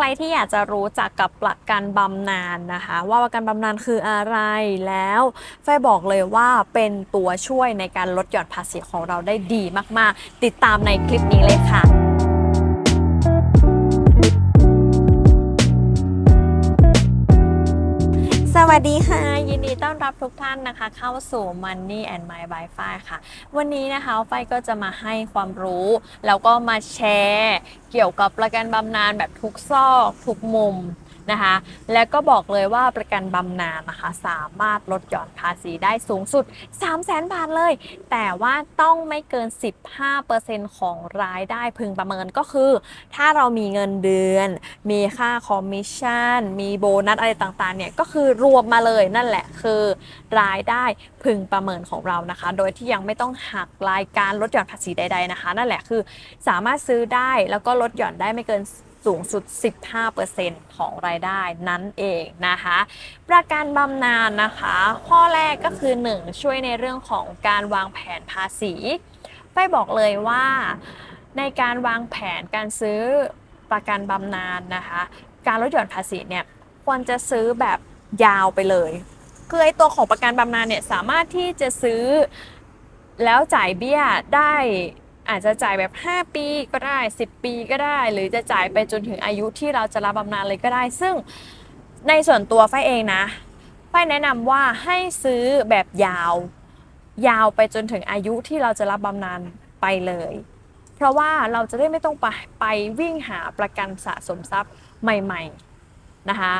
ใครที่อยากจะรู้จักกับประกันบำนาญนะคะ ว่าประกันบำนาญคืออะไรแล้วไฟบอกเลยว่าเป็นตัวช่วยในการลดหย่อนภาษีของเราได้ดีมาก ๆ ติดตามในคลิปนี้เลยค่ะ วัสดีค่ะ ยินดีต้อนรับทุกท่านนะคะ เข้าสู่ Money and My Wi-Fi ค่ะ วันนี้นะคะไฟก็จะมาให้ความรู้ แล้วก็มาแชร์ เกี่ยวกับประกันบำนาญแบบทุกซอก ทุกมุม นะคะ และก็บอกเลยว่าประกันบำนาญนะคะ สามารถลดหย่อนภาษีได้สูงสุด 3 0 0แสนบาทเลย แต่ว่าต้องไม่เกิน 15%ของรายได้พึงประเมินก็คือ ถ้าเรามีเงินเดือน มีค่าคอมมิชชั่น มีโบนัสอะไรต่างๆ เนี่ย ก็คือรวมมาเลยนั่นแหละคือรายได้พึงประเมินของเรานะคะ โดยที่ยังไม่ต้องหักรายการลดหย่อนภาษีใดๆนะคะ นั่นแหละคือสามารถซื้อได้แล้วก็ลดหย่อนได้ไม่เกิน สูงสุด 15%ของรายได้นั่นเองนะคะ ประกันบำนาญนะคะ ข้อแรกก็คือ 1 ช่วยในเรื่องของการวางแผนภาษีไฟบอกเลยว่าในการวางแผนการซื้อประกันบำนาญนะคะ การลดหย่อนภาษีเนี่ยควรจะซื้อแบบยาวไปเลยคือไอตัวของประกันบำนาญเนี่ยสามารถที่จะซื้อแล้วจ่ายเบี้ยได้ อาจจะจ่ายแบบ 5 ปีก็ได้ 10 ปีก็ได้ หรือจะจ่ายไปจนถึงอายุที่เราจะรับบำนาญเลยก็ได้ ซึ่งในส่วนตัวไฟเองนะไฟแนะนำว่าให้ซื้อแบบยาว ยาวไปจนถึงอายุที่เราจะรับบำนาญไปเลย เพราะว่าเราจะได้ไม่ต้องไปไปวิ่งหาประกันสะสมทรัพย์ใหม่ ๆนะคะ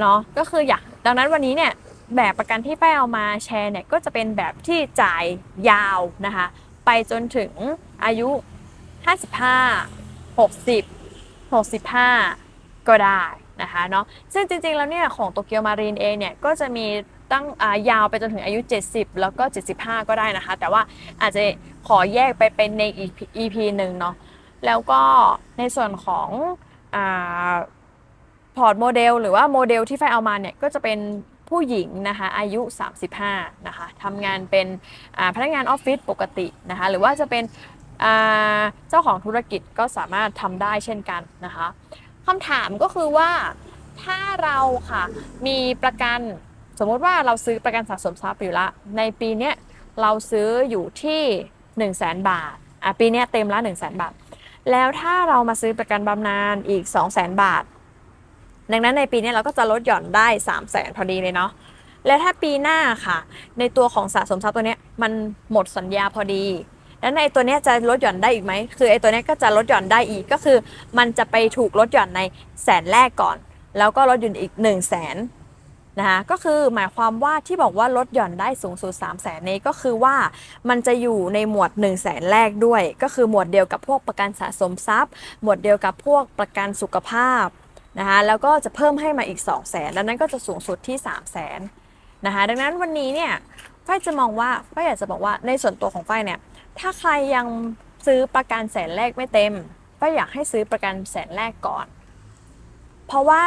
เนาะก็คืออยากดังนั้นวันนี้เนี่ยแบบประกันที่แป้เอามาแชร์เนี่ยก็จะเป็นแบบที่จ่ายยาวนะคะ ไปจนถึงอายุ 55 60 65 ก็ได้นะคะเนาะซึ่งจริงๆแล้วเนี่ยของโตเกียวมารีนเองเนี่ยก็จะมีตั้งายาวไปจนถึงอายุ 70 แล้วก็ 75 ก็ได้นะคะ แต่ว่าอาจจะขอแยกไปเป็นใน EP EP หนึ่งเนาะแล้วก็ในส่วนของอพอร์ตโมเดลหรือว่าโมเดลที่ไฟเอามาเนี่ยก็จะเป็น ผู้หญิงนะคะอายุ 35นะคะทำงานเป็นพนักงานออฟฟิศปกตินะคะหรือว่าจะเป็นเจ้าของธุรกิจก็สามารถทำได้เช่นกันนะคะคำถามก็คือว่าถ้าเราค่ะมีประกันสมมติว่าเราซื้อประกันสะสมทรัพย์อยู่ละในปีเนี้ยเราซื้ออยู่ที่ 1 0 0 0 0แบาทอะปีเนี้ยเต็มละ 1 0 0 0 0แบาท แล้วถ้าเรามาซื้อประกันบำนาญอีก 2 0 0 0 0 0 บาท ดังนั้นในปีนี้เราก็จะลดหย่อนได้ 3 0 0 0 0 0พอดีเลยเนาะและถ้าปีหน้าค่ะ ในตัวของสะสมทรัพย์ตัวนี้มันหมดสัญญาพอดี แล้วในตัวนี้จะลดหย่อนได้อีกไหมคือไอ้ตัวนี้ก็จะลดหย่อนได้อีกก็คือ มันจะไปถูกลดหย่อนในแสนแรกก่อน แล้วก็ลดหย่อนอีก1 0 0 0 0แสนนะคะก็คือหมายความว่าที่บอกว่าลดหย่อนได้สูงสุด 3 0 0แสนนี้ก็คือว่ามันจะอยู่ในหมวด 1 0 0 0 0แสนแรกด้วย ก็คือหมวดเดียวกับพวกประกันสะสมทรัพย์ หมวดเดียวกับพวกประกันสุขภาพ นะคะแล้วก็จะเพิ่มให้มาอีก 2 0 0แสนแล้วนั้นก็จะสูงสุดที่ 3 0 0แสนนะคะดังนั้นวันนี้เนี่ยฝ้ายจะมองว่าฝ้ายอยากจะบอกว่าในส่วนตัวของฝ้ายเนี่ยถ้าใครยังซื้อประกันแสนแรกไม่เต็มฝ้ายอยากให้ซื้อประกันแสนแรกก่อน เพราะว่า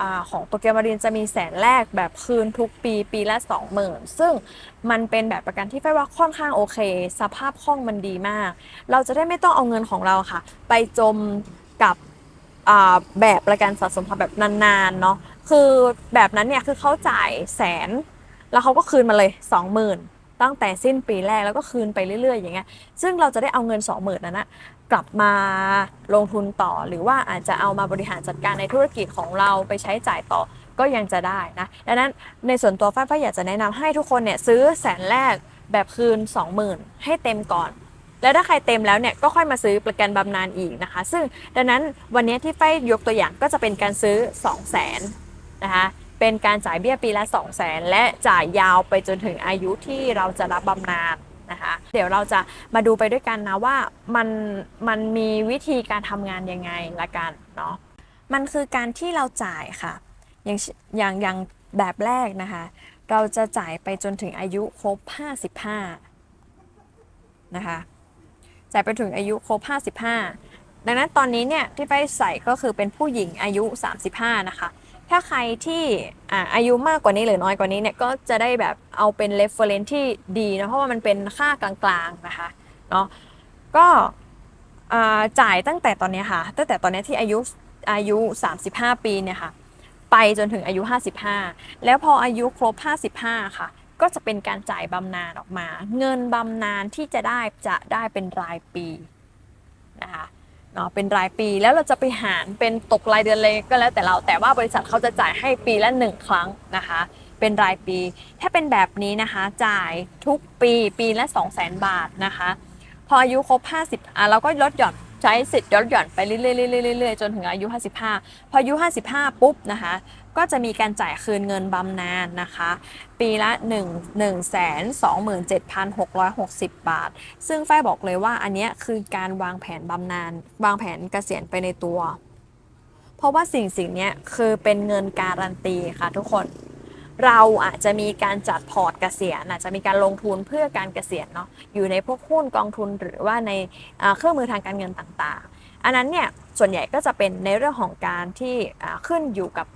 อของโตเกียวมารีนจะมีแสนแรกแบบคืนทุกปีปีละ 20,000 ซึ่งมันเป็นแบบประกันที่ไฟว่าค่อนข้างโอเค สภาพคล่องมันดีมาก เราจะได้ไม่ต้องเอาเงินของเราค่ะ ไปจมกับ แบบประกันสะสมทรัพย์แบบนานๆเนาะคือแบบนั้นเนี่ยคือเขาจ่ายแสน แล้วเขาก็คืนมาเลย 20,000 ตั้งแต่สิ้นปีแรกแล้วก็คืนไปเรื่อยๆ อย่างเงี้ยซึ่งเราจะได้เอาเงิน 20,000นั้นนะกลับมาลงทุนต่อหรือว่าอาจจะเอามาบริหารจัดการในธุรกิจของเราไปใช้จ่ายต่อก็ยังจะได้นะดังนั้นในส่วนตัวฝ้ายฝ้ายอยากจะแนะนำให้ทุกคนเนี่ยซื้อแสนแรกแบบคืน 20,000 ให้เต็มก่อน แล้วถ้าใครเต็มแล้วเนี่ยก็ค่อยมาซื้อประกันบำนาญอีกนะคะ ซึ่งดังนั้นวันนี้ที่ฝ้ายกตัวอย่างก็จะเป็นการซื้อ 2 0 0 0 0 0นะคะเป็นการจ่ายเบี้ยปีละ 2 0 0 0 0 0และจ่ายยาวไปจนถึงอายุที่เราจะรับบำนาญนะคะเดี๋ยวเราจะมาดูไปด้วยกันนะว่ามันมันมีวิธีการทำงานยังไงละกันเนาะมันคือการที่เราจ่ายค่ะ อย่างอย่างอย่างแบบแรกนะคะ เราจะจ่ายไปจนถึงอายุครบ 55 นะคะ จ่ายไปถึงอายุครบ 55 ดังนั้นตอนนี้เนี่ยที่ไปใส่ก็คือเป็นผู้หญิงอายุ 35 นะคะ ถ้าใครที่อายุมากกว่านี้หรือน้อยกว่านี้เนี่ยก็จะได้แบบเอาเป็น reference ที่ดีนะเพราะว่ามันเป็นค่ากลางๆนะคะเนาะก็จ่ายตั้งแต่ตอนนี้ค่ะ ตั้งแต่ตอนนี้ที่อายุอายุ 35 ปีเนี่ยค่ะ ไปจนถึงอายุ 55 แล้วพออายุครบ 55 ค่ะ ก็จะเป็นการจ่ายบำนาญออกมา เงินบำนาญที่จะได้จะได้เป็นรายปีนะคะเนาะเป็นรายปีแล้วเราจะไปหารเป็นตกรายเดือนเลยก็แล้วแต่เราแต่ว่าบริษัทเขาจะจ่ายให้ปีละหนึ่งครั้งนะคะ เป็นรายปี ถ้าเป็นแบบนี้นะคะจ่ายทุกปีปีละ 2 0 0 0 0 0 บาทนะคะ พออายุครบ 50อะเราก็ลดหย่อน ใช้สิทธิ์ลดหย่อนไปเรื่อยๆเรื่อยๆจนถึงอายุ 55 พออายุ 55 ปุ๊บนะคะ ก็จะมีการจ่ายคืนเงินบำนาญนะคะ ปีละ 1 1 2 7 6 6 0 บาท ซึ่งฝ้ายบอกเลยว่าอันนี้คือการวางแผนบำนาญวางแผนเกษียณไปในตัว เพราะว่าสิ่งสิ่งนี้คือเป็นเงินการันตีค่ะทุกคน เราอาจจะมีการจัดพอร์ตเกษียณอาจจะมีการลงทุนเพื่อการเกษียณเนาะอยู่ในพวกหุ้นกองทุนหรือว่าในเครื่องมือทางการเงินต่างๆ อันนั้นเนี่ยส่วนใหญ่ก็จะเป็นในเรื่องของการที่ขึ้นอยู่กับ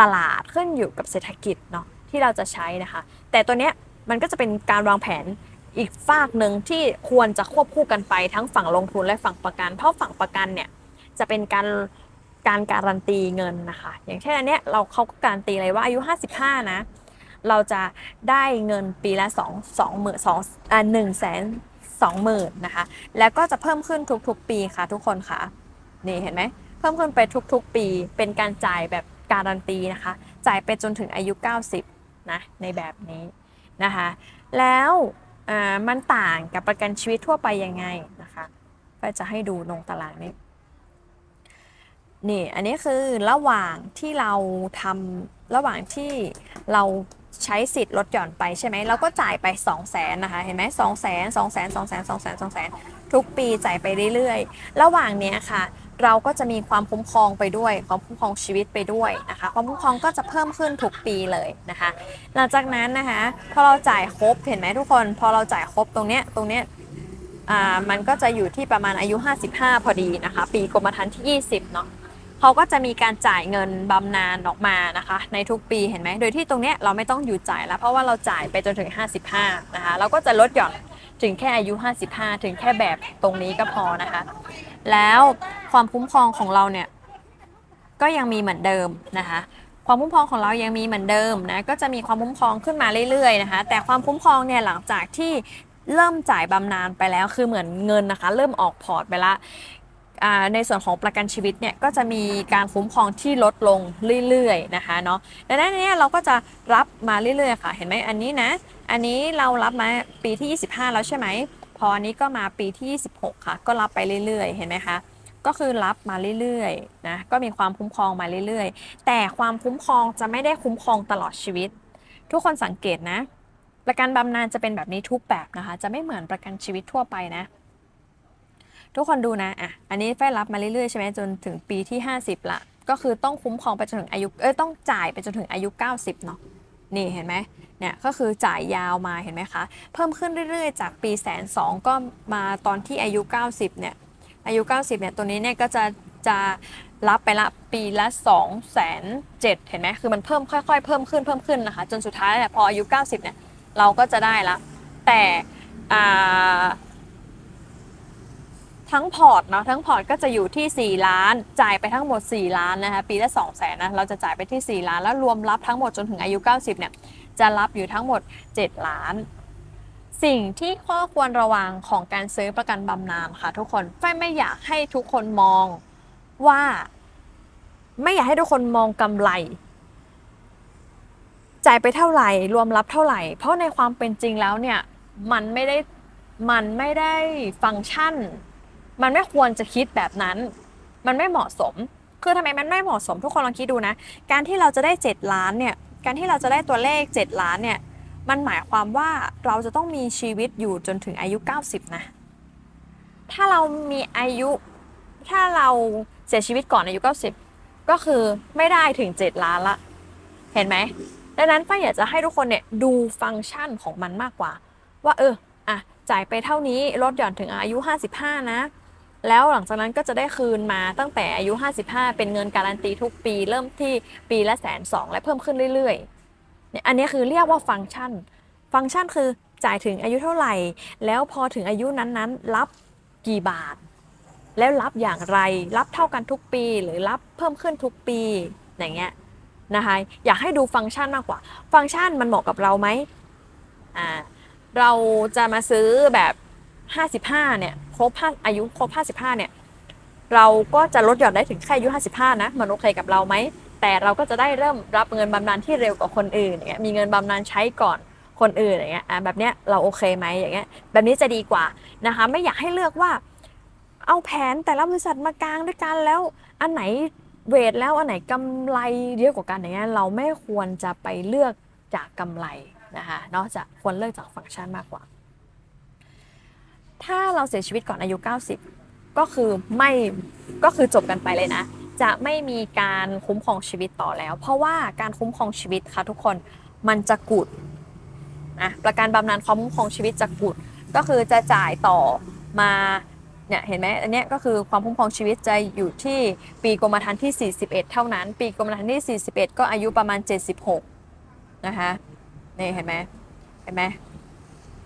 ตลาดขึ้นอยู่กับเศรษฐกิจเนาะที่เราจะใช้นะคะ แต่ตัวเนี้ยมันก็จะเป็นการวางแผนอีกฝากหนึ่งที่ควรจะควบคู่กันไปทั้งฝั่งลงทุนและฝั่งประกัน เพราะฝั่งประกันเนี่ยจะเป็นการ การการันตีเงินนะคะ อย่างเช่นอันเนี้ยเราเขาก็การันตีเลยว่าอายุ 55 นะ เราจะได้เงินปีละ2 2หมื่นสองอ่าหนึ่งแสนสองหมื่นนะคะ แล้วก็จะเพิ่มขึ้นทุกๆ ปีค่ะทุกคนค่ะ นี่เห็นไหม เพิ่มขึ้นไปทุกๆ ปี เป็นการจ่ายแบบการันตีนะคะ จ่ายไปจนถึงอายุ 90 นะ ในแบบนี้นะคะ แล้วอ่ามันต่างกับประกันชีวิตทั่วไปยังไงนะคะ ก็จะให้ดูลงตารางนี้ นี่อันนี้คือระหว่างที่เราทำระหว่างที่เราใช้สิทธิ์ลดหย่อนไปใช่ไหมเราก็จ่ายไป 2 0 0แสนนะคะเห็นไหมสองแสนสองแสนสองแสนสองแสนสองแสนทุกปีจ่ายไปเรื่อยๆ ระหว่างเนี้ยค่ะ เราก็จะมีความคุ้มครองไปด้วย ความคุ้มครองชีวิตไปด้วยนะคะ ความคุ้มครองก็จะเพิ่มขึ้นทุกปีเลยนะคะ หลังจากนั้นนะคะพอเราจ่ายครบเห็นไหมทุกคน พอเราจ่ายครบตรงเนี้ยตรงเนี้ยอ่ามันก็จะอยู่ที่ประมาณอายุ 55 พอดีนะคะ ปีกรมธรรม์ที่ 20 เนาะ เขาก็จะมีการจ่ายเงินบำนาญออกมานะคะ ในทุกปีเห็นไหมโดยที่ตรงเนี้ยเราไม่ต้องอยู่จ่ายแล้วเพราะว่าเราจ่ายไปจนถึง 55 นะคะ เราก็จะลดหย่อนถึงแค่อายุ 55 ถึงแค่แบบตรงนี้ก็พอนะคะ แล้วความคุ้มครองของเราเนี่ยก็ยังมีเหมือนเดิมนะคะความคุ้มครองของเรายังมีเหมือนเดิมนะก็จะมีความคุ้มครองขึ้นมาเรื่อยๆนะคะ แต่ความคุ้มครองเนี่ยหลังจากที่เริ่มจ่ายบำนาญไปแล้วคือเหมือนเงินนะคะ เริ่มออกพอร์ตไปละ ในส่วนของประกันชีวิตเนี่ยก็จะมีการคุ้มครองที่ลดลงเรื่อยๆนะคะเนาะดังนั้นเนี่ยเราก็จะรับมาเรื่อยๆค่ะ เห็นไหมอันนี้นะ อันนี้เรารับมาปีที่ 25 แล้วใช่ไหม พออันนี้ก็มาปีที่ 26 ค่ะ ก็รับไปเรื่อยๆ เห็นไหมคะก็คือรับมาเรื่อยๆนะก็มีความคุ้มครองมาเรื่อยๆ แต่ความคุ้มครองจะไม่ได้คุ้มครองตลอดชีวิต ทุกคนสังเกตนะ ประกันบำนาญจะเป็นแบบนี้ทุกแบบนะคะ จะไม่เหมือนประกันชีวิตทั่วไปนะ ทุกคนดูนะอะอันนี้ไฟรับมาเรื่อยๆใช่ไหมจนถึงปีที่ 50 ละ ก็คือต้องคุ้มครองไปจนถึงอายุเอ้ยต้องจ่ายไปจนถึงอายุ 90 เนาะนี่เห็นไหมเนี่ยก็คือจ่ายยาวมาเห็นไหมคะเพิ่มขึ้นเรื่อยๆ จากปีแสนสองก็มาตอนที่อายุ 90เนี่ยอายุ 90เนี่ยตัวนี้เนี่ยก็จะจะรับไปละปีละ2 0 0 0 0 เห็นไหมคือมันเพิ่มค่อยๆ เพิ่มขึ้นเพิ่มขึ้นนะคะ จนสุดท้ายเนี่ยพออายุ 90เนี่ยเราก็จะได้ละแต่อ่า ทั้งพอร์ตเนาะทั้งพอร์ตก็จะอยู่ที่ 4 ล้าน จ่ายไปทั้งหมด 4 ล้านนะคะปีละ2 0 0แสนนะเราจะจ่ายไปที่ 4 ล้าน แล้วรวมรับทั้งหมดจนถึงอายุ 90เนี่ยจะรับอยู่ทั้งหมด 7 ล้าน สิ่งที่ข้อควรระวังของการซื้อประกันบำนาญค่ะ ทุกคนไฟไม่อยากให้ทุกคนมองว่า ไม่อยากให้ทุกคนมองกำไร จ่ายไปเท่าไหร่ รวมรับเท่าไหร่ เพราะในความเป็นจริงแล้วเนี่ยมันไม่ได้มันไม่ได้ฟังก์ชัน มันไม่ควรจะคิดแบบนั้น มันไม่เหมาะสม คือทำไมมันไม่เหมาะสมทุกคนลองคิดดูนะ การที่เราจะได้ 7 ล้านเนี่ย การที่เราจะได้ตัวเลข 7 ล้านเนี่ย มันหมายความว่าเราจะต้องมีชีวิตอยู่จนถึงอายุ 90 นะ ถ้าเรามีอายุ ถ้าเราเสียชีวิตก่อนอายุ 90 ก็คือไม่ได้ถึง 7 ล้านละ เห็นไหม ดังนั้นฝ้ายอยากจะให้ทุกคนเนี่ยดูฟังก์ชันของมันมากกว่า ว่าเออ อะ จ่ายไปเท่านี้ลดหย่อนถึงอายุ 55 นะ แล้วหลังจากนั้นก็จะได้คืนมาตั้งแต่อายุ 55 เป็นเงินการันตีทุกปี เริ่มที่ปีละแสนสองและเพิ่มขึ้นเรื่อยๆเนี่ยอันนี้คือเรียกว่าฟังก์ชัน ฟังก์ชันคือจ่ายถึงอายุเท่าไหร่ แล้วพอถึงอายุนั้นๆ รับกี่บาท แล้วรับอย่างไร รับเท่ากันทุกปีหรือรับเพิ่มขึ้นทุกปีอย่างเงี้ยนะคะอยากให้ดูฟังก์ชันมากกว่า ฟังก์ชันมันเหมาะกับเราไหมอ่าเราจะมาซื้อแบบ 55เนี่ยครบอายุครบ55เนี่ยเราก็จะลดหย่อนได้ถึงแค่อายุ55นะมันโอเคกับเราไหมแต่เราก็จะได้เริ่มรับเงินบำนาญที่เร็วกว่าคนอื่นอย่างเงี้ยมีเงินบำนาญใช้ก่อนคนอื่นอย่างเงี้ยอะแบบเนี้ยเราโอเคไหมอย่างเงี้ยแบบนี้จะดีกว่านะคะไม่อยากให้เลือกว่า เอาแผนแต่ละบริษัทมากางด้วยกันแล้วอันไหนเวทแล้วอันไหนกำไรเยอะกว่ากันอย่างเงี้ยเราไม่ควรจะไปเลือกจากกำไรนะคะนอกจากควรเลือกจากฟังก์ชันมากกว่า ถ้าเราเสียชีวิตก่อนอายุ 90 ก็คือไม่ก็คือจบกันไปเลยนะ จะไม่มีการคุ้มครองชีวิตต่อแล้ว เพราะว่าการคุ้มครองชีวิตค่ะทุกคนมันจะกุดนะประกันบำนาญความคุ้มครองชีวิตจะกุดก็คือจะจ่ายต่อมาเนี่ยเห็นไหมอันนี้ก็คือความคุ้มครองชีวิตจะอยู่ที่ปีกรมธรรม์ที่ 41 เท่านั้น ปีกรมธรรม์ที่ 41 ก็อายุประมาณ 76 นะคะนี่เห็นไหมเห็นไหม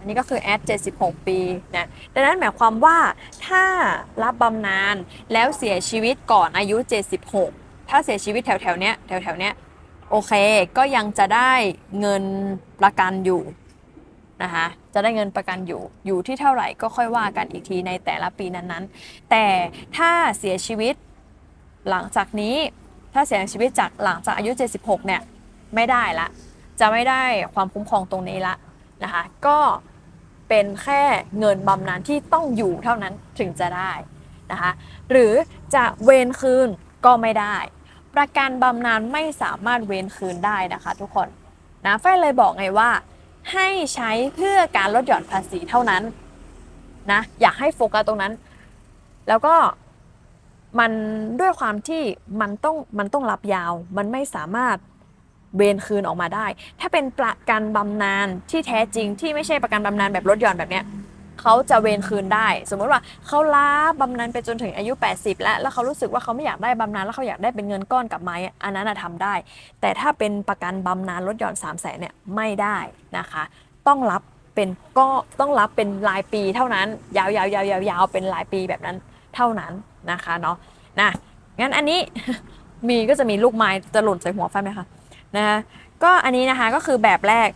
อันนี้ก็คือแอด76 ปีนะดังนั้นหมายความว่าถ้ารับบำนาญแล้วเสียชีวิตก่อนอายุ 76 ถ้าเสียชีวิตแถวแถวๆเนี้ยแถวแถวๆเนี้ยโอเค ก็ยังจะได้เงินประกันอยู่นะคะจะได้เงินประกันอยู่อยู่ที่เท่าไหร่ก็ค่อยว่ากันอีกทีในแต่ละปีนั้นๆ แต่ถ้าเสียชีวิตหลังจากนี้ถ้าเสียชีวิตจากหลังจากอายุ 76 เนี่ยไม่ได้ละ จะไม่ได้ความคุ้มครองตรงนี้ละนะคะก็ เป็นแค่เงินบำนาญที่ต้องอยู่เท่านั้นถึงจะได้นะคะหรือจะเวนคืนก็ไม่ได้ ประกันบำนาญไม่สามารถเวนคืนได้นะคะทุกคนนะไฟเลยบอกไงว่า ให้ใช้เพื่อการลดหย่อนภาษีเท่านั้นนะอยากให้โฟกัสตรงนั้น แล้วก็มันด้วยความที่มันต้องมันต้องรับยาว มันไม่สามารถ เวนคืนออกมาได้ ถ้าเป็นประกันบำนาญที่แท้จริงที่ไม่ใช่ประกันบำนาญแบบลดหย่อนแบบเนี้ยเขาจะเวนคืนได้ สมมติว่าเขาล้าบำนาญไปจนถึงอายุ 80 แล้วแล้วเขารู้สึกว่าเขาไม่อยากได้บำนาญแล้วเขาอยากได้เป็นเงินก้อนกลับมาอันนั้นนะทำได้ แต่ถ้าเป็นประกันบำนาญลดหย่อน 3 0 0แสนเนี่ยไม่ได้นะคะ ต้องรับเป็นก็ต้องรับเป็นรายปีเท่านั้น ยาวๆๆๆเป็นรายปีแบบนั้นเท่านั้นนะคะเนาะนะงั้นอันนี้มีก็จะมีลูกไม้จะหล่นใส่หัวไฟไหมคะ นะคะก็อันนี้นะคะก็คือแบบแรก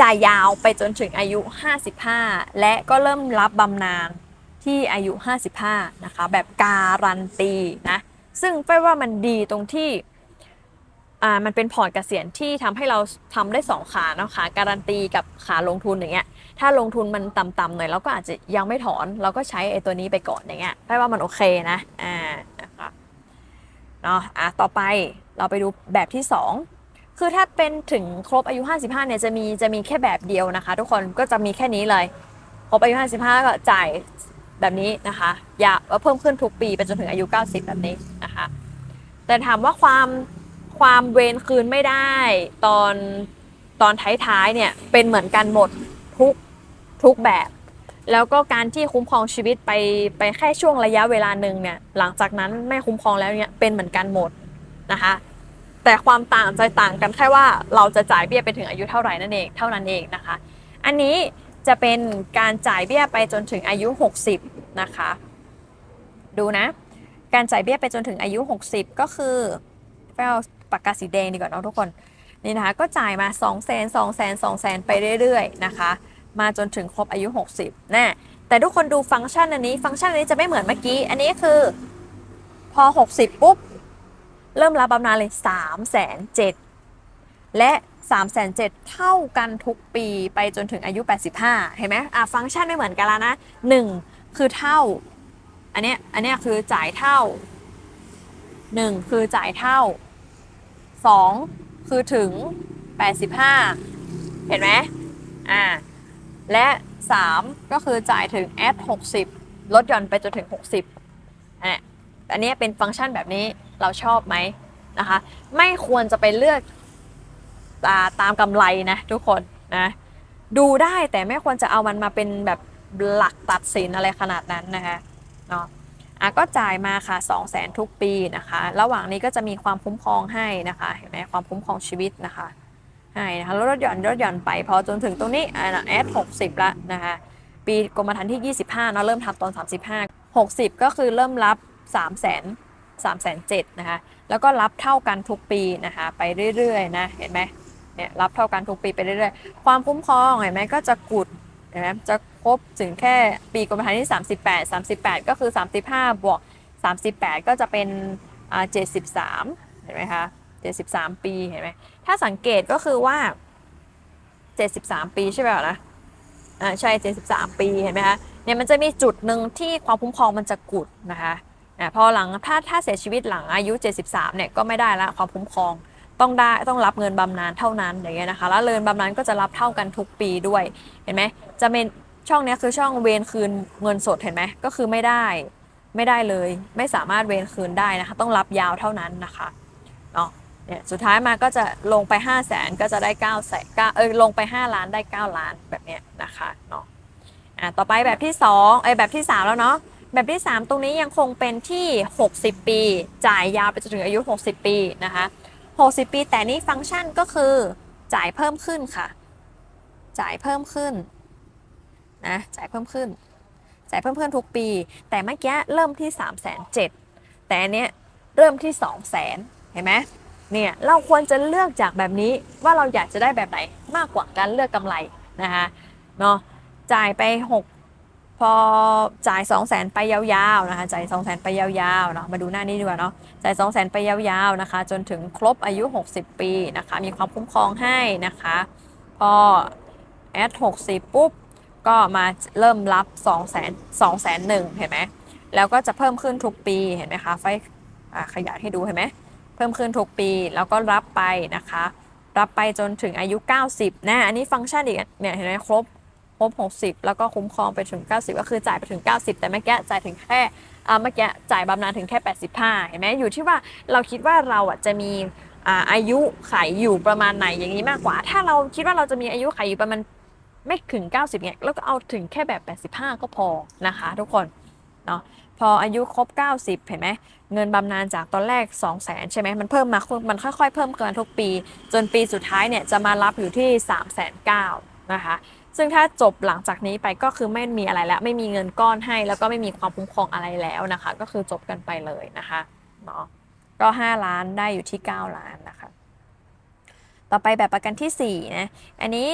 จ่ายยาวไปจนถึงอายุ 55 และก็เริ่มรับบำนาญที่อายุ 55 นะคะ แบบการันตีนะ ซึ่งเป้ว่ามันดีตรงที่่ามันเป็นพอร์ตเกษียณที่ทำให้เราทำได้ 2 ขาเนาะขาการันตีกับขาลงทุนอย่างเงี้ยถ้าลงทุนมันต่ำๆหน่อยเราก็อาจจะยังไม่ถอน เราก็ใช้ไอ้ตัวนี้ไปก่อนอย่างเงี้ยแปลว่ามันโอเคนะอ่านะคะเนาะอะต่อไป เราไปดูแบบที่ 2 คือถ้าเป็นถึงครบอายุ 55เนี่ยจะมีจะมีแค่แบบเดียวนะคะ ทุกคนก็จะมีแค่นี้เลย ครบอายุ 55 ก็จ่ายแบบนี้นะคะอย่าเพิ่มขึ้นทุกปีไปจนถึงอายุ 90 แบบนี้นะคะ แต่ถามว่าความความเวนคืนไม่ได้ตอนตอนท้ายๆเนี่ยเป็นเหมือนกันหมดทุกทุกแบบ แล้วก็การที่คุ้มครองชีวิตไปไปแค่ช่วงระยะเวลาหนึ่งเนี่ยหลังจากนั้นไม่คุ้มครองแล้วเนี่ยเป็นเหมือนกันหมด นะคะ แต่ความต่างจะต่างกันแค่ว่าเราจะจ่ายเบี้ยไปถึงอายุเท่าไหร่นั่นเองเท่านั้นเองนะคะ อันนี้จะเป็นการจ่ายเบี้ยไปจนถึงอายุ 60 นะคะ ดูนะ การจ่ายเบี้ยไปจนถึงอายุ 60 ก็คือไปเอาปากกาสีแดงดีกว่าเนาะทุกคนนี่นะคะก็จ่ายมา 2 0 0 0 0 0 2 0 0 0 0 2 0 0 0 0 ไปเรื่อยๆนะคะ มาจนถึงครบอายุ 60นะแต่ทุกคนดูฟังก์ชันอันนี้ ฟังก์ชันอันนี้จะไม่เหมือนเมื่อกี้ อันนี้คือพอ 60 ปุ๊บ เริ่มรับบำนาญเลย3 7 0 0และ3 7 0 0เท่ากันทุกปีไปจนถึงอายุ 85 เห็นไหมอะฟังก์ชันไม่เหมือนกันแล้วนะ 1 คือเท่า อันเนี้ยอันเนี้ยคือจ่ายเท่า 1 คือจ่ายเท่า 2 คือถึง 85 เห็นไหมอ่าและ 3 ก็คือจ่ายถึง at 60 ลดหย่อนไปจนถึง 60อันนี้ยอันนี้เป็นฟังก์ชันแบบนี้ เราชอบไหมนะคะ ไม่ควรจะไปเลือกตาตามกำไรนะทุกคนนะดูได้แต่ไม่ควรจะเอามันมาเป็นแบบหลักตัดสินอะไรขนาดนั้นนะคะเนาะอะก็จ่ายมาค่ะ 2 0 0แสนทุกปีนะคะ ระหว่างนี้ก็จะมีความคุ้มครองให้นะคะเห็นไหมความคุ้มครองชีวิตนะคะให้นะคะแล้วลดหย่อนลดหย่อนไปพอจนถึงตรงนี้อะแอด60ละนะคะปีกรมธรรม์ที่ 25เนาะเริ่มทำตอน 35 60 ก็คือเริ่มรับ 3 0 0 0 0 0 3 0 0 0นะคะ แล้วก็รับเท่ากันทุกปีนะคะ ไปเรื่อยๆ นะ เห็นไหมเนี่ยรับเท่ากันทุกปีไปเรื่อยๆ ความคุ้มครองเห็นไหมก็จะกุดเห็นไหมจะครบถึงแค่ปีกรมธรรม์ที่ 38 38 ก็คือ 35 บวก 38 ก็จะเป็นอ่า73 เห็นไหมคะ 73 ปีเห็นไหมถ้าสังเกตก็คือว่า 73 ปีใช่ไหมนะอ่าใช่ 73 ปีเห็นไหมคะเนี่ยมันจะมีจุดหนึ่งที่ความคุ้มครองมันจะกุดนะคะ อ่าพอหลังถ้าถ้าเสียชีวิตหลังอายุ 73เนี่ยก็ไม่ได้ละความคุ้มครองต้องได้ต้องรับเงินบำนาญเท่านั้นอย่างเงี้ยนะคะแล้วเงินบำนาญก็จะรับเท่ากันทุกปีด้วยเห็นไหมจะเป็นช่องเนี้ยคือช่องเวนคืนเงินสดเห็นไหมก็คือไม่ได้ไม่ได้เลย ไม่สามารถเวนคืนได้นะคะต้องรับยาวเท่านั้นนะคะเนาะเนี่ยสุดท้ายมาก็จะลงไป 5 0 0แสนก็จะได้9ก้าแสนเออลงไป 5 ล้านได้ 9 ล้านแบบเนี้ยนะคะเนาะอะต่อไปแบบที่2ไอยแบบที่ 3 แล้วเนาะ แบบที่ 3 ตรงนี้ยังคงเป็นที่ 60 ปี จ่ายยาวไปจนถึงอายุ 60 ปีนะคะ 60 ปี แต่นี่ฟังก์ชันก็คือจ่ายเพิ่มขึ้นค่ะ จ่ายเพิ่มขึ้นนะจ่ายเพิ่มขึ้น จ่ายเพิ่มขึ้นทุกปี แต่เมื่อกี้เริ่มที่ 3 7 0 0 0แต่อันเนี้ยเริ่มที่ 2 0 0 0 0 0เห็นไหมเนี่ยเราควรจะเลือกจากแบบนี้ว่าเราอยากจะได้แบบไหนมากกว่าการเลือกกำไรนะคะเนาะจ่ายไป 6 พอจ่าย 2 0 0 0 0 0ไปยาวๆนะคะจ่าย2 0 0 0 0 0ไปยาวๆเนาะมาดูหน้านี้ดีกว่าเนาะจ่าย2 0 0 0 0 0ไปยาวๆนะคะ จนถึงครบอายุ 60 ปีนะคะ มีความคุ้มครองให้นะคะ พอแอด60 ปุ๊บ ก็มาเริ่มรับ2 0 0 0 0 2 0 0 0 0เห็นไหมแล้วก็จะเพิ่มขึ้นทุกปีเห็นไหมคะไฟขยายให้ดูเห็นไหมเพิ่มขึ้นทุกปีแล้วก็รับไปนะคะ รับไปจนถึงอายุ 90นะอันนี้ฟังก์ชันอีกเนี่ยเห็นไหมครบ ครบ 60 แล้วก็คุ้มครองไปถึง 90 ก็คือจ่ายไปถึง 90 แต่เมื่อกี้จ่ายถึงแค่เมื่อกี้จ่ายบำนาญถึงแค่ 85 เห็นไหมอยู่ที่ว่าเราคิดว่าเราอะจะมีอายุไขอยู่ประมาณไหนอย่างนี้มากกว่า ถ้าเราคิดว่าเราจะมีอายุไขอยู่ประมาณไม่ถึง 90เนี่ยแล้วก็เอาถึงแค่แบบ 85 ก็พอนะคะ ทุกคนเนาะพออายุครบ 90 เห็นไหมเงินบำนาญจากตอนแรก 2 0 0 0 0 0 ใช่ไหมมันเพิ่มมามันค่อยๆ เพิ่มเกินทุกปี จนปีสุดท้ายเนี่ยจะมารับอยู่ที่ 3 9 0 0 0นะคะ ซึ่งถ้าจบหลังจากนี้ไปก็คือไม่มีอะไรแล้ว ไม่มีเงินก้อนให้ แล้วก็ไม่มีความคุ้มครองอะไรแล้วนะคะ ก็คือจบกันไปเลยนะคะเนาะก็ 5 ล้านได้อยู่ที่ 9 ล้านนะคะ ต่อไปแบบประกันที่4นะอันนี้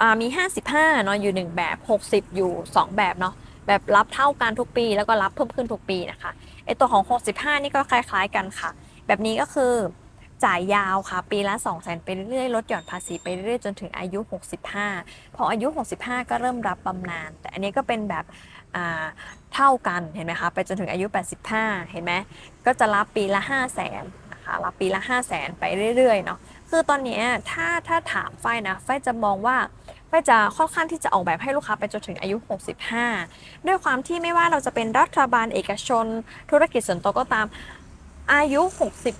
อ่ามี 55เนาะอยู่ 1 แบบ 60 อยู่ 2 แบบเนาะแบบรับเท่ากันทุกปี แล้วก็รับเพิ่มขึ้นทุกปีนะคะไอตัวของ 65 นี่ก็คล้าย ๆ กันค่ะ แบบนี้ก็คือ จ่ายยาวค่ะ ปีละ 2 0 0 0 0 0ไปเรื่อยๆลดหย่อนภาษีไปเรื่อยๆจนถึงอายุ 65 พออายุ 65 ก็เริ่มรับบำนาญแต่อันนี้ก็เป็นแบบอ่าเท่ากันเห็นไหมคะไปจนถึงอายุ 85 เห็นไหมก็จะรับปีละ 5 0 0 0 0นนะคะรับปีละ 5 0 0 0 0 0ไปเรื่อยๆเนาะคือตอนนี้ถ้าถ้าถามไฟนะไฟจะมองว่าไฟจะค่อนข้างที่จะออกแบบให้ลูกค้าไปจนถึงอายุ 65 ด้วยความที่ไม่ว่าเราจะเป็นรัฐบาลเอกชน ธุรกิจส่วนตัวก็ตาม อายุ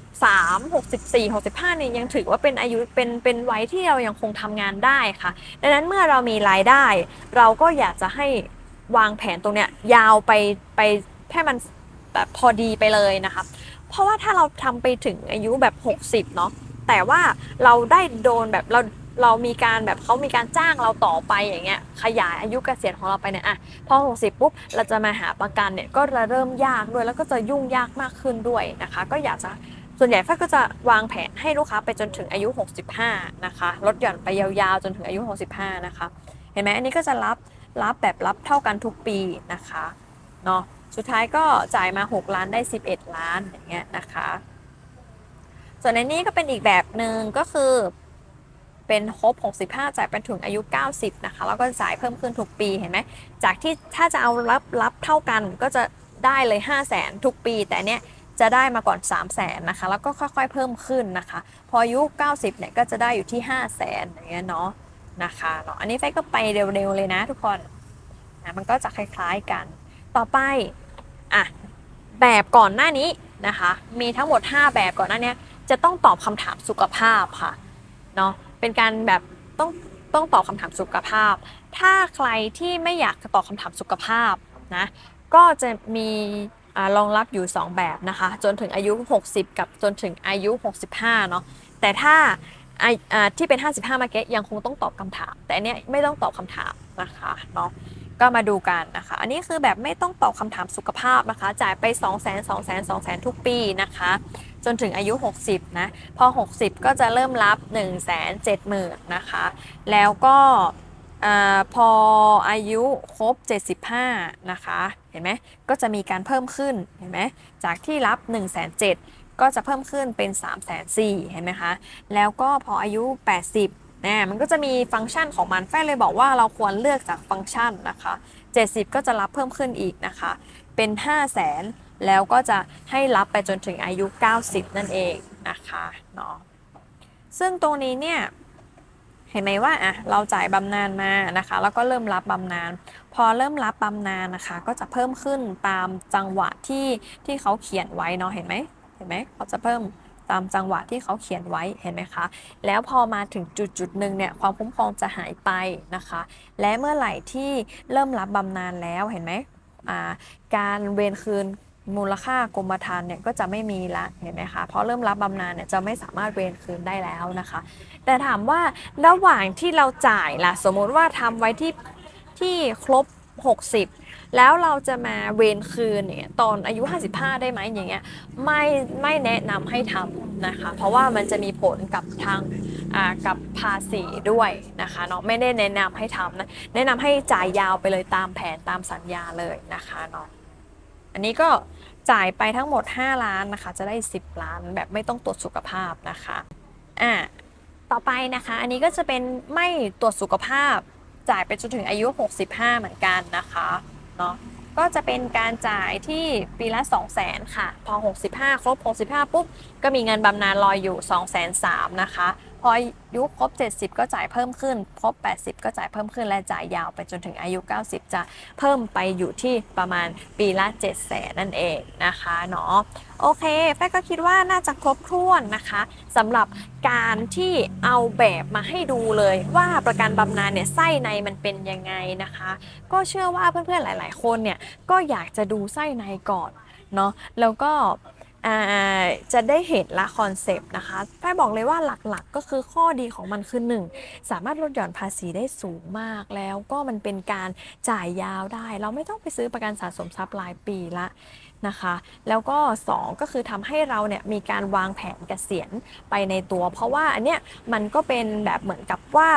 63 64 65เนี่ยยังถือว่าเป็นอายุเป็นเป็นวัยที่เรายังคงทำงานได้ค่ะ ดังนั้นเมื่อเรามีรายได้ เราก็อยากจะให้วางแผนตรงเนี้ยยาวไปไปให้มันแบบพอดีไปเลยนะคะเพราะว่าถ้าเราทำไปถึงอายุแบบ 60เนาะแต่ว่าเราได้โดนแบบเรา เรามีการแบบเขามีการจ้างเราต่อไปอย่างเงี้ยขยายอายุเกษียณของเราไปเนี่ยอะพอ 60 ปุ๊บ เราจะมาหาประกันเนี่ยก็จะเริ่มยากด้วยแล้วก็จะยุ่งยากมากขึ้นด้วยนะคะ ก็อยากจะส่วนใหญ่ฟ้าก็จะวางแผนให้ลูกค้าไปจนถึงอายุ 65 นะคะลดหย่อนไปยาวๆจนถึงอายุ 65 นะคะ เห็นไหมอันนี้ก็จะรับรับแบบรับเท่ากันทุกปีนะคะเนาะสุดท้ายก็จ่ายมา 6 ล้านได้ 11 ล้านอย่างเงี้ยนะคะ ส่วนในนี้ก็เป็นอีกแบบหนึ่งก็คือ เป็นครบ65 จ่ายไปถึงอายุ 90 นะคะ แล้วก็จ่ายเพิ่มขึ้นทุกปีเห็นไหม จากที่ถ้าจะเอารับรับเท่ากันก็จะได้เลย 5 0 0แสนทุกปี แต่เนี้ยจะได้มาก่อน 3 0 0แสนนะคะ แล้วก็ค่อยๆเพิ่มขึ้นนะคะ พออายุ 90 เนี่ยก็จะได้อยู่ที่ 5 0 0แสนอย่างเงี้ยเนาะนะคะเนาะอันนี้ไฟก็ไปเร็วๆเลยนะทุกคนนะมันก็จะคล้ายๆกัน ต่อไปอะแบบก่อนหน้านี้นะคะ มีทั้งหมด 5 แบบก่อนหน้านี้จะต้องตอบคำถามสุขภาพค่ะเนาะ เป็นการแบบต้องต้องตอบคำถามสุขภาพ ถ้าใครที่ไม่อยากจะตอบคำถามสุขภาพนะก็จะมีรองรับอยู่ 2 แบบนะคะ จนถึงอายุ 60 กับจนถึงอายุ 65เนาะแต่ถ้าที่เป็น 55มื่อกี้ยังคงต้องตอบคำถาม แต่อันเนี้ยไม่ต้องตอบคำถามนะคะเนาะก็มาดูกันนะคะ อันนี้คือแบบไม่ต้องตอบคำถามสุขภาพนะคะ จ่ายไป 2 0 0 0 0 0 2 0 0 0 0 0 ทุกปีนะคะ จนถึงอายุ 60 นะ พอ 60 ก็จะเริ่มรับ 1 7 0 0 0 0นะคะ แล้วก็อพออายุครบ 75 นะคะ เห็นไหมก็จะมีการเพิ่มขึ้น เห็นไหมจากที่รับ 1 7 0 0 0ก็จะเพิ่มขึ้นเป็น 3 4 0 0 0เห็นไหมคะ แล้วก็พออายุ 80นะมันก็จะมีฟังก์ชันของมัน แฟนเลยบอกว่าเราควรเลือกจากฟังก์ชันนะคะ 70 ก็จะรับเพิ่มขึ้นอีกนะคะ เป็น 5 0 0 0 0 0 แล้วก็จะให้รับไปจนถึงอายุ 90 นั่นเองนะคะเนาะซึ่งตรงนี้เนี่ยเห็นไหมว่าอะเราจ่ายบำนาญมานะคะ แล้วก็เริ่มรับบำนาญพอเริ่มรับบำนาญนะคะ ก็จะเพิ่มขึ้นตามจังหวะที่ที่เขาเขียนไว้เนาะเห็นไหมเห็นไหมเขาจะเพิ่มตามจังหวะที่เขาเขียนไว้เห็นไหมคะ แล้วพอมาถึงจุดจุดหนึ่งเนี่ยความคุ้มครองจะหายไปนะคะ และเมื่อไหร่ที่เริ่มรับบำนาญแล้วเห็นไหมการเวรคืน มูลค่ากรมธรรม์เนี่ยก็จะไม่มีละเห็นไหมคะเพราะเริ่มรับบำนาญเนี่ยจะไม่สามารถเวรคืนได้แล้วนะคะ แต่ถามว่าระหว่างที่เราจ่ายล่ะสมมุติว่าทำไว้ที่ที่ครบ 60 แล้วเราจะมาเวรคืนเนี่ยตอนอายุ 55 ได้ไหมอย่างเงี้ยไม่ไม่แนะนำให้ทำนะคะ เพราะว่ามันจะมีผลกับทางอ่ากับภาษีด้วยนะคะเนาะไม่ได้แนะนำให้ทำนะแนะนำให้จ่ายยาวไปเลยตามแผนตามสัญญาเลยนะคะเนาะ อันนี้ก็จ่ายไปทั้งหมด 5 ล้านนะคะ จะได้ 10 ล้านแบบไม่ต้องตรวจสุขภาพนะคะอ่าต่อไปนะคะ อันนี้ก็จะเป็นไม่ตรวจสุขภาพ จ่ายไปจนถึงอายุ 65 เหมือนกันนะคะเนาะก็จะเป็นการจ่ายที่ปีละ 2 0 0 0 0 0ค่ะ พอ 65 ครบ 65 ปุ๊บ ก็มีเงินบำนาญรออยู่2 3 0 0 0นะคะ พออายุครบ 70 ก็จ่ายเพิ่มขึ้น ครบ 80 ก็จ่ายเพิ่มขึ้น และจ่ายยาวไปจนถึงอายุ 90 จะเพิ่มไปอยู่ที่ประมาณปีละ 7 0 0 0 0นั่นเองนะคะเนาะโอเค แฟก็คิดว่าน่าจะครบถ้วนนะคะสำหรับการที่เอาแบบมาให้ดูเลยว่าประกันบำนาญเนี่ยไส้ในมันเป็นยังไงนะคะ ก็เชื่อว่าเพื่อนๆหลาย ๆ คนเนี่ยก็อยากจะดูไส้ในก่อนเนาะแล้วก็ จะได้เห็นละคอนเซปต์นะคะแฟนบอกเลยว่าหลักๆ ก็คือข้อดีของมันคือ1สามารถลดหย่อนภาษีได้สูงมากแล้วก็มันเป็นการจ่ายยาวได้ เราไม่ต้องไปซื้อประกันสะสมทรัพย์รายปีละนะคะ แล้วก็ 2 ก็คือทำให้เราเนี่ยมีการวางแผนเกษียณไปในตัว เพราะว่าอันเนี้ยมันก็เป็นแบบเหมือนกับว่า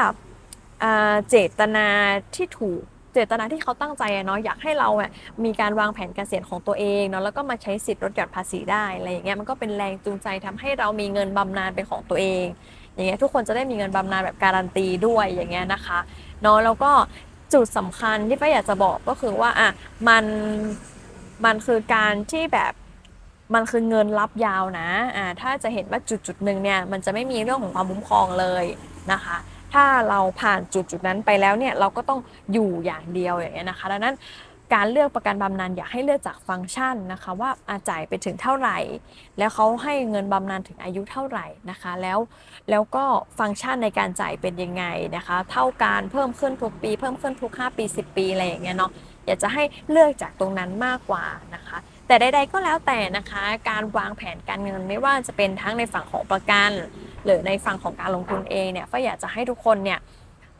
เจตนาที่ถูก เจตนาที่เขาตั้งใจเนาะอยากให้เราอะมีการวางแผนเกษียณของตัวเองเนาะแล้วก็มาใช้สิทธิ์ลดหย่อนภาษีได้อะไรอย่างเงี้ยมันก็เป็นแรงจูงใจทำให้เรามีเงินบำนาญเป็นของตัวเอง อย่างเงี้ยทุกคนจะได้มีเงินบำนาญแบบการันตีด้วยอย่างเงี้ยนะคะเนาะแล้วก็จุดสำคัญที่ป้าอยากจะบอกก็คือว่าอะมันมันคือการที่แบบมันคือเงินรับยาวนะอ่าถ้าจะเห็นว่าจุดจุดหนึ่งเนี่ยมันจะไม่มีเรื่องของความคุ้มครองเลยนะคะ ถ้าเราผ่านจุดจุดนั้นไปแล้วเนี่ยเราก็ต้องอยู่อย่างเดียวอย่างเงี้ยนะคะดังนั้นการเลือกประกันบำนาญอยากให้เลือกจากฟังก์ชันนะคะ ว่าอาจ่ายไปถึงเท่าไหร่ แล้วเขาให้เงินบำนาญถึงอายุเท่าไหร่นะคะ แล้วแล้วก็ฟังก์ชันในการจ่ายเป็นยังไงนะคะ เท่ากันเพิ่มขึ้นทุกปี เพิ่มขึ้นทุก 5 ปี 10 ปีอะไรอย่างเงี้ยเนาะอยากจะให้เลือกจากตรงนั้นมากกว่านะคะ แต่ใด ๆ ก็แล้วแต่นะคะ การวางแผนการเงินไม่ว่าจะเป็นทั้งในฝั่งของประกัน หรือในฝั่งของการลงทุนเองเนี่ยก็อยากจะให้ทุกคนเนี่ย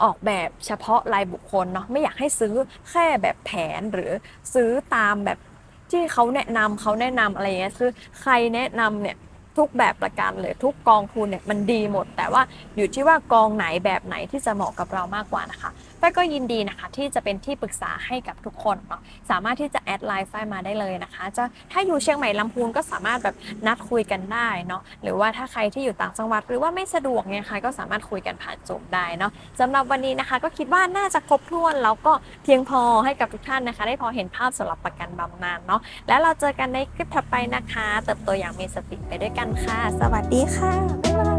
ออกแบบเฉพาะรายบุคคลเนาะไม่อยากให้ซื้อแค่แบบแผนหรือซื้อตามแบบที่เขาแนะนำเขาแนะนำอะไรอย่างเงี้ยคือใครแนะนำเนี่ยทุกแบบประกันหรือทุกกองทุนเนี่ยมันดีหมด แต่ว่าอยู่ที่ว่ากองไหนแบบไหนที่จะเหมาะกับเรามากกว่านะคะ ฝ้ายก็ยินดีนะคะ ที่จะเป็นที่ปรึกษาให้กับทุกคนเนาะสามารถที่จะแอดไลน์ฝ้ายมาได้เลยนะคะ จะถ้าอยู่เชียงใหม่ลำพูนก็สามารถแบบนัดคุยกันได้เนาะหรือว่าถ้าใครที่อยู่ต่างจังหวัด หรือว่าไม่สะดวกเนี่ยค่ะก็สามารถคุยกันผ่านจูมได้เนาะสำหรับวันนี้นะคะ ก็คิดว่าน่าจะครบถ้วนแล้วก็เพียงพอให้กับทุกท่านนะคะ ได้พอเห็นภาพสำหรับประกันบำนาญเนาะแล้วเราเจอกันในคลิปถัดไปนะคะ เติบโตอย่างมีสติไปด้วยกันค่ะ สวัสดีค่ะบ๊ายบาย